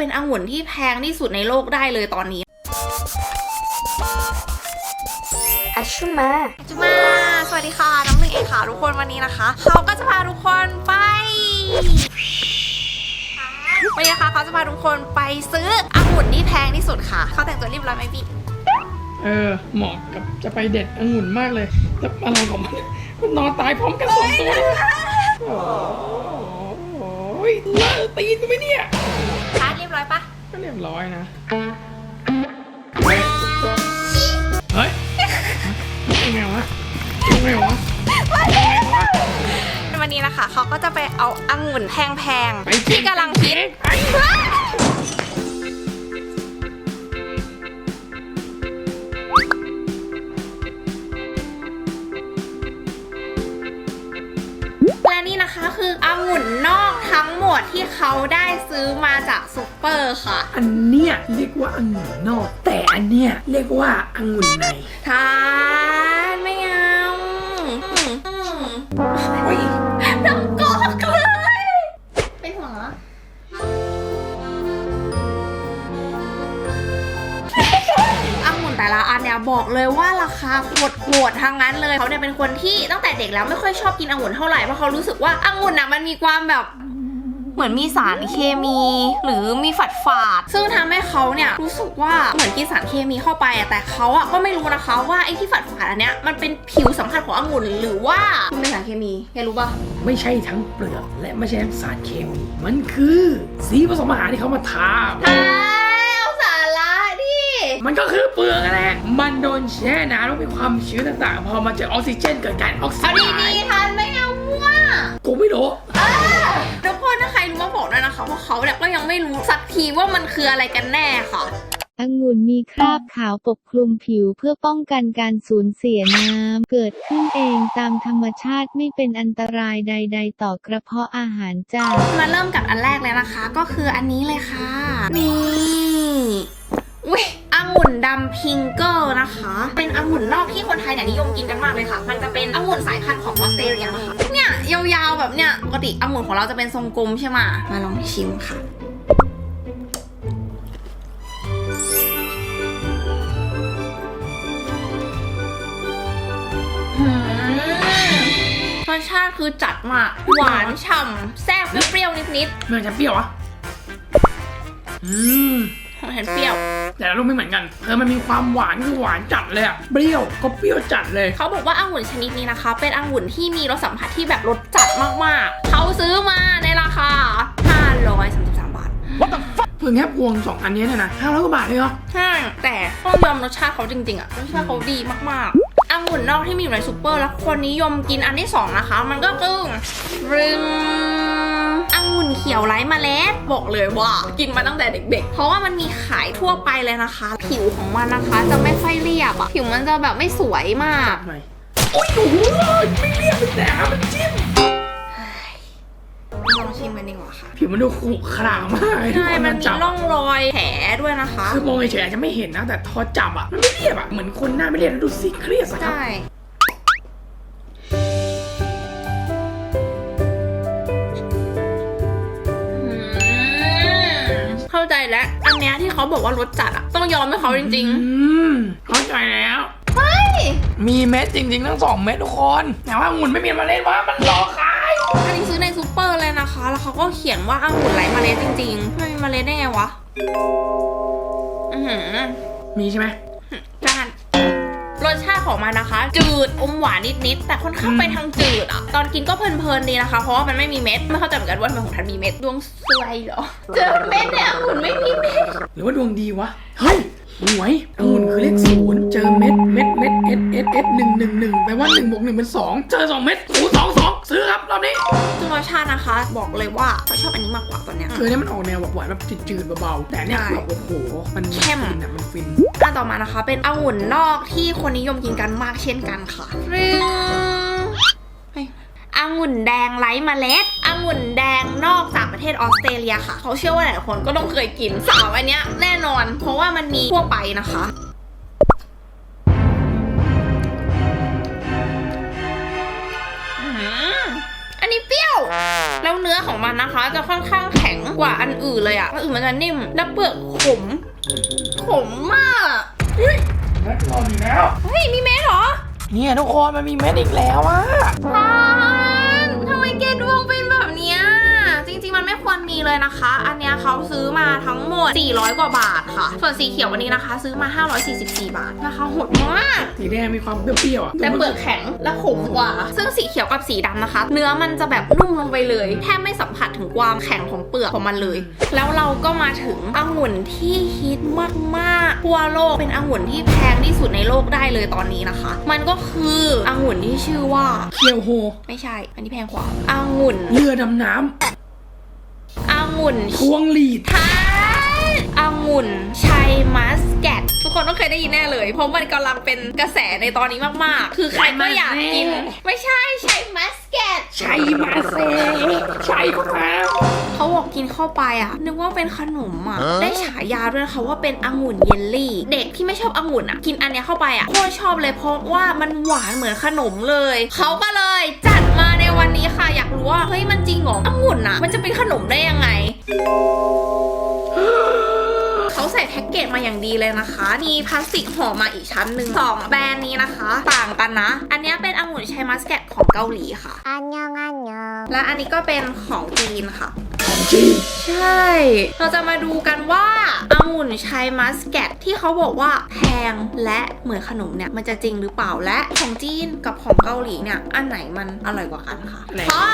เป็นองุ่นที่แพงที่สุดในโลกได้เลยตอนนี้อัชชุมาจุมา สวัสดีค่ะ น้องหนึ่งเองค่ะทุกคนวันนี้นะคะ เขาก็จะพาทุกคนไปวันนี้นะคะเขาจะพาทุกคนไปซื้อองุ่นที่แพงที่สุดค่ะ เขาแต่งตัวเรียบร้อยไหมพี่ เออเหมาะกับจะไปเด็ดองุ่นมากเลยแล้วอะไรของมันมันนอนตายพร้อมกันสองตัวเลยโอ้ยเลอะตีนกูไหมเนี่ยชา ร์จเรียบร้อยปะก็เรียบร้อยนะ เฮ้ยยังไงวะยังไงวะวันนี้นะคะเขาก็จะไปเอาองุ่นแพงไปๆที่กำลังคิด คะคือองุ่นนอกทั้งหมดที่เขาได้ซื้อมาจากซูเปอร์ค่ะ อันเนี้ยเรียกว่าองุ่นนอก แต่อันเนี้ยเรียกว่าองุ่นในทา บอกเลยว่าราคาโหดโหดๆทั้งนั้นเลยเขาเนี่ยเป็นคนที่ตั้งแต่เด็กแล้วไม่ค่อยชอบกินองุ่นเท่าไหร่เพราะเขารู้สึกว่าองุ่นอะมันมีความแบบเหมือนมีสารเคมี หรือมีฝัดฝาด ซึ่งทำให้เขาเนี่ยรู้สึกว่าเหมือนกินสารเคมีเข้าไปอะแต่เขาอะก็ไม่รู้นะคะว่าไอ้ที่ฝัดฝาดอันเนี้ยมันเป็นผิวสัมผัสขององุ่นหรือว่ามันเป็นสารเคมีแกรู้ปะไม่ใช่ทั้งเปลือกและไม่ใช่ทั้งสารเคมี มันคือสีผสมอาหารที่เขามาทา ทายเอาสาระดิ มันก็คือเปลือกนั่นแหละมันโดนแช่น้ำแล้วมีความชื้นต่างๆ พอมาเจอออกซิเจนเกิดการออกซิเอาไดดีๆทันไม่เอามั่วกูไม่รู้ทุกคนถ้าใครรู้มาบอกด้วยนะคะเพราะเขาเนี่ยก็ยังไม่รู้สักทีว่ามันคืออะไรกันแน่ค่ะ องุ่นมีคราบขาวปกคลุมผิวเพื่อป้องกันการสูญเสียน้ำ เกิดขึ้นเองตามธรรมชาติไม่เป็นอันตรายใด ๆ ต่อกระเพาะอาหารจ้า มาเริ่มกับอันแรกเลยนะคะ ก็คืออันนี้เลยค่ะ นี่ อุ้ย องุ่นดำพิงเกิลนะคะ เป็นองุ่นนอกที่คนไทยเนี่ยนิยมกินกันมากเลยค่ะ มันจะเป็นองุ่นสายพันธุ์ของออสเตรเลียนะคะ เนี่ยยาวๆแบบเนี่ยปกติองุ่นของเราจะเป็นทรงกลมใช่ไหมมาลองชิมค่ะหืมรสชาติคือจัดมาก หวานฉ่ำแซ่บเปรี้ยวๆนิดเมื่อจะเปรี้ยวอะอืม ๆของฉันเปรี้ยว แต่ละลูกไม่เหมือนกันเออมันมีความหวานคือหวานจัดเลยอะเปรี้ยวก็เปรี้ยวจัดเลย เขาบอกว่าองุ่นชนิดนี้นะคะ เป็นองุ่นที่มีรสสัมผัสที่แบบรสจัดมากๆ เขาซื้อมาในราคา 533 บาทเพิ่งแค่พวงสองอันนี้เนี่ยนะห้าร้อยกว่าบาทเลยเหรอใช่แต่ต้องยอมรสชาติเขาจริงๆอะรสชาติเขาดีมากๆองุ่นนอกที่มีอยู่ในซูเปอร์ แล้วคนนิยมกินอันที่สองนะคะ มันก็คือรึง องุ่นเขียวไร้เมล็ด บอกเลยว่า กินมาตั้งแต่เด็ก ๆ เพราะว่ามันมีขายทั่วไปเลยนะคะ ผิวของมันนะคะจะไม่ค่อยเรียบอะผิวมันจะแบบไม่สวยมากหน่อยโอ้ยโอ้โหไม่เรียบแต่มันจิ้มลองชิมกันดีกว่าค่ะ ผิวมันดูขรุขระมากเลยทุกใช่คนมันมีจับร่องรอยแผลด้วยนะคะ คือมองเฉยๆอาจจะไม่เห็นนะ แต่พอจับอะมันไม่เรียบอะเหมือนคนหน้าไม่เรียบแล้วดูซีเครียสอะครับใช่ เนี้ยที่เขาบอกว่ารสจัดอะต้องยอมให้เขาจริงอืมเข้าใจแล้วมีเม็ดจริงๆทั้งสองเม็ดทุกคน แต่ว่าองุ่นไม่มีเมาเล่นว่ามันรอขายๆอันนี้ซื้อในซูเปอร์เลยนะคะ แล้วเขาก็เขียนว่าองุ่นไร้เมล็ดจริงๆไม่มีเมล็ดได้ไงวะ อือหือ มีใช่ไหมจาน รสชาติของมันนะคะ จืดอมหวานนิดๆแต่ค่อนข้างไปทางจืดอะตอนกินก็เพลินๆดีนะคะ เพราะว่ามันไม่มีเม็ดไม่เข้าใจเหมือนกันว่าทำไมของทันมีเม็ดดวงซวยเหรอเจอเม็ดเนี่ยองุ่นไม่มีเม็ดหรือว่าดวงดีวะเฮ้ยหวยองุ่นคือเลขศูนย์เจอเม็ดเม็ดเม็ดเอสเอสเอสหนึ่งหนึ่งหนึ่งแปลว่าหนึ่งบวกหนึ่งเป็นสองเจอสองเม็ดศูนย์สองสองซื้อครับรอบนี้ซึ่งรส ชาตินะคะ บอกเลยว่าเขาชอบอันนี้มากกว่าตอนเนี้ย คือเนี่ยมันออกแนวแบบหวานแบบจืดๆเบาๆแต่เนี่ยใช่แบบโอ้โหมันเข้ม ฟินอะมันฟิน อันต่อมานะคะ เป็นองุ่นนอกที่คนนิยมกินกันมากเช่นกันค่ะรึงเฮ้ยองุ่นแดงไร้เมล็ดองุ่นแดงนอกจากประเทศออสเตรเลียค่ะ เขาเชื่อว่าหลายคนก็ต้องเคยกินสาวอันเนี้ยแน่นอน เพราะว่ามันมีทั่วไปนะคะ เนื้อของมันนะคะ จะค่อนข้างแข็งกว่าอันอื่นเลยอะอันอื่นมันจะนิ่ม แล้วเปลือกขม ขมมากแม็กนอนอยู่แล้ว เฮ้ย มีเม็ดเหรอ เนี่ยทุกคนมันมีเม็ดอีกแล้วอะปาน ควรมีเลยนะคะ อันเนี้ยเขาซื้อมาทั้งหมด 400 กว่าบาทค่ะ ส่วนสีเขียววันนี้นะคะ ซื้อมา 544 บาทนะคะโหดมากสีแดงมีความเปรี้ยวๆอะแต่เปลือกแข็งและขมกว่า ซึ่งสีเขียวกับสีดำนะคะ เนื้อมันจะแบบนุ่มลงไปเลย แทบไม่สัมผัสถึงความแข็งของเปลือกของมันเลย แล้วเราก็มาถึงองุ่นที่ฮิตมากๆทั่วโลกเป็นองุ่นที่แพงที่สุดในโลกได้เลยตอนนี้นะคะ มันก็คือองุ่นที่ชื่อว่าเคียวโฮ ไม่ใช่ อันนี้แพงกว่าองุ่นเรือดำน้ องุ่นำพวงหลีดท้ายองุ่นชัยมัสแกตทุก คนต้องเคยได้ยินแน่เลย เพราะมันกำลังเป็นกระแสในตอนนี้มากๆ คือใครก็อยากกิน ไม่ใช่ชัยมัสแกตชัยมาเซชัยครับเขาบอกกินเข้าไปอะ นึกว่าเป็นขนมอะ ได้ฉายาด้วยนะคะว่าเป็นองุ่นเยลลี่ เด็กที่ไม่ชอบองุ่นอะ กินอันเนี้ยเข้าไปอะโคตรชอบเลยเพราะว่ามันหวานเหมือนขนมเลย เขาก็เลยจัดมาในวันนี้ค่ะ อยากรู้ว่าเฮ้ยมันจริงเหรอองุ่นอะ มันจะเป็นขนมได้ยังไง เขาใส่แพ็กเกจมาอย่างดีเลยนะคะ มีพลาสติกห่อมาอีกชั้นหนึ่งสองแบรนด์นี้นะคะ ต่างกันนะ อันนี้เป็นองุ่นชัยมัสแกตของเกาหลีค่ะอันยองอันยองและอันนี้ก็เป็นของจีนค่ะใช่ เราจะมาดูกันว่าองุ่นชัยมัสแกตที่เขาบอกว่าแพงและเหมือนขนมเนี่ย มันจะจริงหรือเปล่าและของจีนกับของเกาหลีเนี่ย อันไหนมันอร่อยกว่ากันคะเพราะ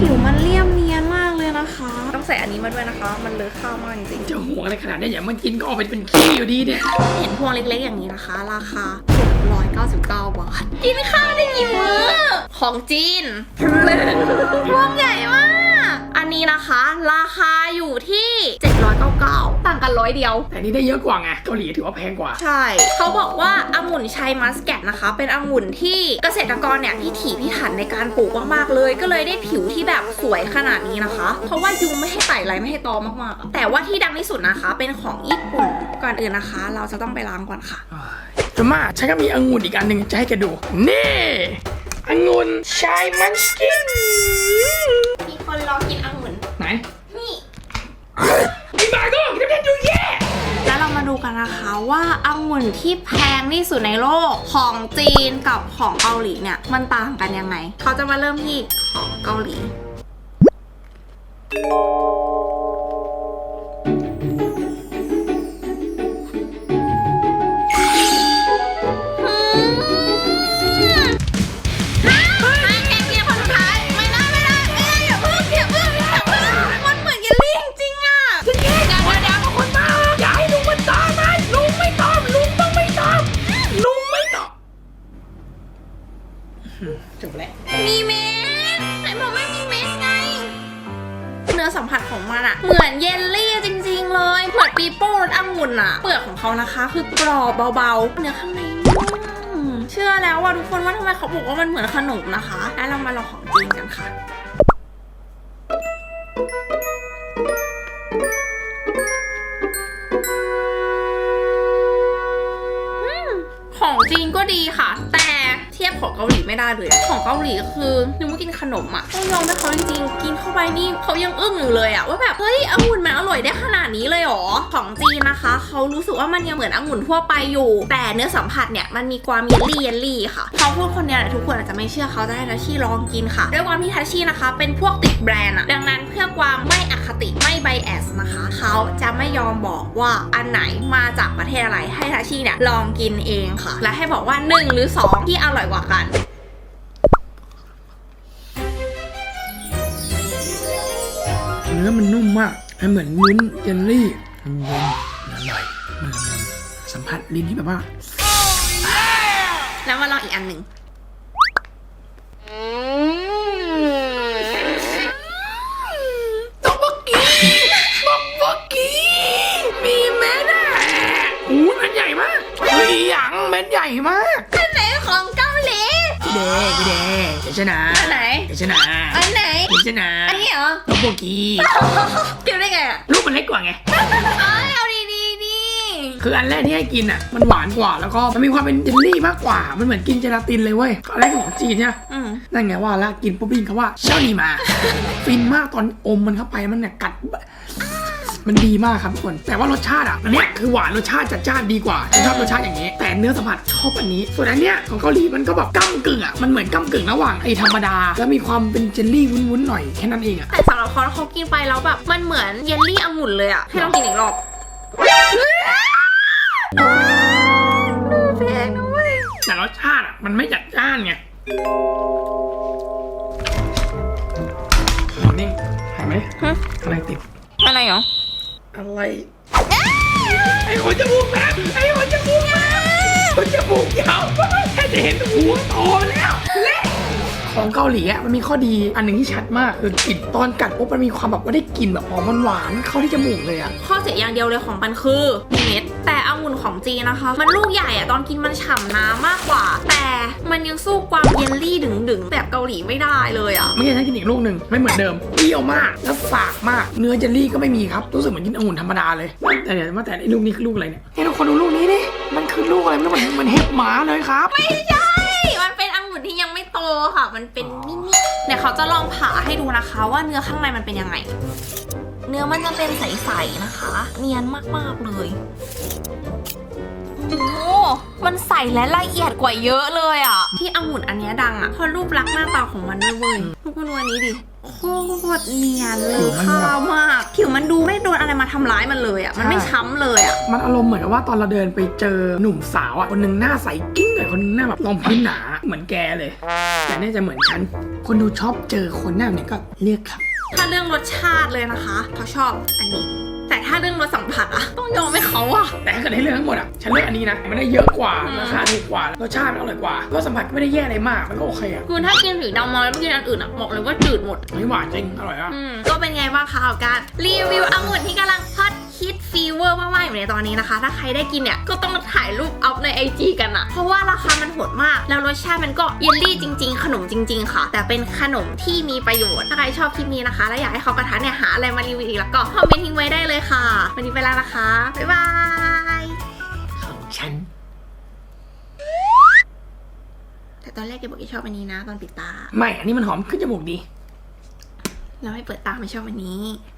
ผิวมันเลี่ยมเนียนมาก นะคะ ต้องใส่อันนี้มาด้วยนะคะ มันเลอะข้าวมากจริงๆจะหัวอะไรขนาดนี้อย่ามันกินก็ออกไปเป็นขี้อยู่ดีเนี่ย เห็นพวงเล็กๆอย่างนี้นะคะ ราคา699 บาท กินข้าวได้กี่มื้อ ของจีนพวงใหญ่มาก อันนี้นะคะ ราคาอยู่ที่ 799 ต่างกันร้อยเดียว แต่นี่ได้เยอะกว่าไงเกาหลีถือว่าแพงกว่า ใช่ เขาบอกว่าองุ่นชัยมัสแกตนะคะ เป็นองุ่นที่เกษตรกรเนี่ยพิถีพิถันในการปลูกมากๆเลย ก็เลยได้ผิวที่แบบสวยขนาดนี้นะคะ เพราะว่ายุงไม่ให้ไต่ไรไม่ให้ตอมากๆอะแต่ว่าที่ดังที่สุดนะคะ เป็นของญี่ปุ่นก่อนอื่นนะคะ เราจะต้องไปล้างก่อนค่ะจะมาฉันก็มีองุ่นอีกอันหนึ่งจะให้แกดู นี่องุ่นชายมันสกินมีค นรอกินองุ่นไหนนี่ไอ้บ้าก็จะเป็นดูแย่แล้วเรามาดูกันนะคะว่าองุ่นที่แพงที่สุดในโลกของจีนกับของเกาหลีเนี่ยมันต่างกันยังไง เขาจะมาเริ่มที่ของเกาหลี คะคือกรอบเบาๆ เนื้อข้างในนุ่มเชื่อแล้วว่าทุกคนว่าทำไมเขาบอกว่ามันเหมือนขนมนะคะแล้วเรามาลองของจริงกันค่ะ ไม่ได้เลย ของเกาหลีคือนึกว่ากินขนมอะต้องยอมให้เขาจริงๆ กินเข้าไปนี่เขายังอึ้งอยู่เลยอะว่าแบบเฮ้ยองุ่นมันอร่อยได้ขนาดนี้เลยหรอของจีนนะคะเขารู้สึกว่ามันยังเหมือนองุ่นทั่วไปอยู่ แต่เนื้อสัมผัสเนี่ยมันมีความเยลลี่เยลลี่ค่ะเขาพูดคนเดียวเนี่ยทุกคนอาจจะไม่เชื่อเขาจะให้ทัชชี่ลองกินค่ะด้วยความที่ทัชชี่นะคะ เป็นพวกติดแบรนด์อะดังนั้นเพื่อความไม่อคติไม่ไบแอสนะคะเขาจะไม่ยอมบอกว่าอันไหนมาจากประเทศอะไรให้ทัชชี่เนี่ยลองกินเองค่ะ และให้บอกว่าหนึ่งหรือสองที่อร่อยกว่ากัน เนื้อมันนุ่มมากมันเหมือนวุ้นเยลลี่มันเย็นมันอร่อยมันละมุนสัมผัสลิ้นที่แบบว่า แล้วมาลองอีกอันหนึ่งต๊อกบกกี้บอกบอกกี้มีเม็ดอะอู้เม็ดใหญ่มากเฮ้ยหยังเม็ดใหญ่มากอันไหนของเกาหลีพี่เดพี่เดเดี๋ยวชนะอันไหน เดี๋ยวชนะอันไหน เดี๋ยวชนะอันนี้เหรอต๊อกโบกี้กินได้ไงอะลูกมันเล็กกว่าไง เอ้ยเอาดีดีๆดิคืออันแรกที่ให้กินอะ มันหวานกว่าแล้วก็มันมีความเป็นเจลลี่มากกว่า มันเหมือนกินเจลาตินเลยเว้ยอันแรกของจีนเนี่ย อืมนั่นไงว่าแล้วกินปุ๊บได้ยินคำว่าเช่านี่มา ฟินมากตอนอมมันเข้าไปมันเนี่ยกัด มันดีมากครับทุกคน แต่ว่ารสชาติอะอันเนี้ยคือหวานรสชาติจัดจ้านดีกว่าฉันชอบรสชาติอย่างนี้ แต่เนื้อสัมผัสชอบอันนี้ ส่วนอันเนี้ยของเกาหลีมันก็แบบก้ากึ่งอะมันเหมือนก้ากึ่งระหว่างไอ้ธรรมดา แล้วมีความเป็นเจลลี่วุ้นๆหน่อยแค่นั้นเองอะแต่สำหรับเขาเขากินไปแล้วแบบมันเหมือนเยลลี่องุ่นเลยอะให้ลองกินอีกรอบดูเพลงด้วยแต่รสชาติอะมันไม่จัดจ้านไงนี่เห็นไหมฮะอะไรติดอะไรเหรอ อะไรไอ้คนจมูกแม่ไอ้คนจมูกแม่คนจมูกยาวมาแค่จะเห็นหัวโตแล้วเละของเกาหลีอะมันมีข้อดีอันหนึ่งที่ชัดมากคือกลิ่นตอนกัดปุ๊บมันมีความแบบว่าได้กลิ่นแบบหอมหวานเข้าที่จมูกเลยอะข้อเสียอย่างเดียวเลยของมันคือเหม็ดแต่ องุ่นของจีนนะคะ มันลูกใหญ่อะตอนกินมันฉ่ำน้ำมากกว่า แต่มันยังสู้ความเยลลี่ดึงๆ แบบเกาหลีไม่ได้เลยอะเมื่อกี้ฉันกินอีกลูกหนึ่งไม่เหมือนเดิมเปรี้ยวมากแล้วฝากมาก เนื้อเจลลี่ก็ไม่มีครับรู้สึกเหมือนกินองุ่นธรรมดาเลยแต่เดี๋ยวมาแต่ไอ้ลูกนี้คือลูกอะไรเนี่ยให้ทุกคนดูลูกนี้ดิมันคือลูกอะไรไม่รู้เหมือนเหมือนเห็บหมาเลยครับ ไม่ใช่ มันเป็นองุ่นที่ยังไม่โตค่ะ มันเป็นมินิเดี๋ยวเขาจะลองผ่าให้ดูนะคะ ว่าเนื้อข้างในมันเป็นยังไง เนื้อมันจะเป็นใสๆนะคะ เนียนมากๆเลย โอ้โหมันใสและละเอียดกว่าเยอะเลยอะ ที่องุ่นอันเนี้ยดังอะเพราะรูปลักษณ์หน้าตาของมันด้วยเว้ยทุกคนดูอันนี้ดิโคตรเนียนเลยข้าวมาก ผิวมันดูไม่โดนอะไรมาทำร้ายมันเลยอะ มันไม่ช้ำเลยอะ มันอารมณ์เหมือนกับว่าตอนเราเดินไปเจอหนุ่มสาวอะ คนหนึ่งหน้าใสกิ้งเลยคนหนึงหน้าแบบรองพื้นหนาเหมือนแกเลย แต่น่าจะเหมือนฉัน คนดูชอบเจอคนหน้าแบบนี้ก็เลือกครับ ถ้าเรื่องรสชาติเลยนะคะเขาชอบอันนี้ แต่ถ้าเรื่องรสสัมผัสอะต้องยอมให้เขาอะแต่ถ้าเกิดให้เลือกทั้งหมดอะฉันเลือกอันนี้นะมันได้เยอะกว่าอืมราคาถูกกว่ารสชาติมันอร่อยกว่ารสสัมผัสก็ไม่ได้แย่อะไรมากมันก็โอเคอะคือถ้ากินสีดำมาแล้วไม่กินอันอื่นอะบอกเลยว่าจืดหมดไม่หวานจริงอร่อยอะอืมก็เป็นไงบ้างคะกับการรีวิวองุ่นที่กำลังฮอต ฮิตฟีเวอร์มากๆอยู่ในตอนนี้นะคะ ถ้าใครได้กินเนี่ยก็ต้องถ่ายรูปอัพใน IG กันอะเพราะว่าราคามันโหดมาก แล้วรสชาติมันก็เยลลี่จริง ๆ ขนมจริง ๆ ค่ะ แต่เป็นขนมที่มีประโยชน์ ถ้าใครชอบคลิปนี้นะคะ และอยากให้เขากระทะเนี่ยหาอะไรมารีวิวอีกแล้วก็คอมเมนต์ทิ้งไว้ได้เลยค่ะ วันนี้ไปแล้วนะคะ บ๊ายบายของฉัน แต่ตอนแรกแกบอกแกชอบอันนี้นะ ตอนปิดตา ไม่ อันนี้มันหอมขึ้นจมูกดี แล้วให้เปิดตาไม่ชอบอันนี้อ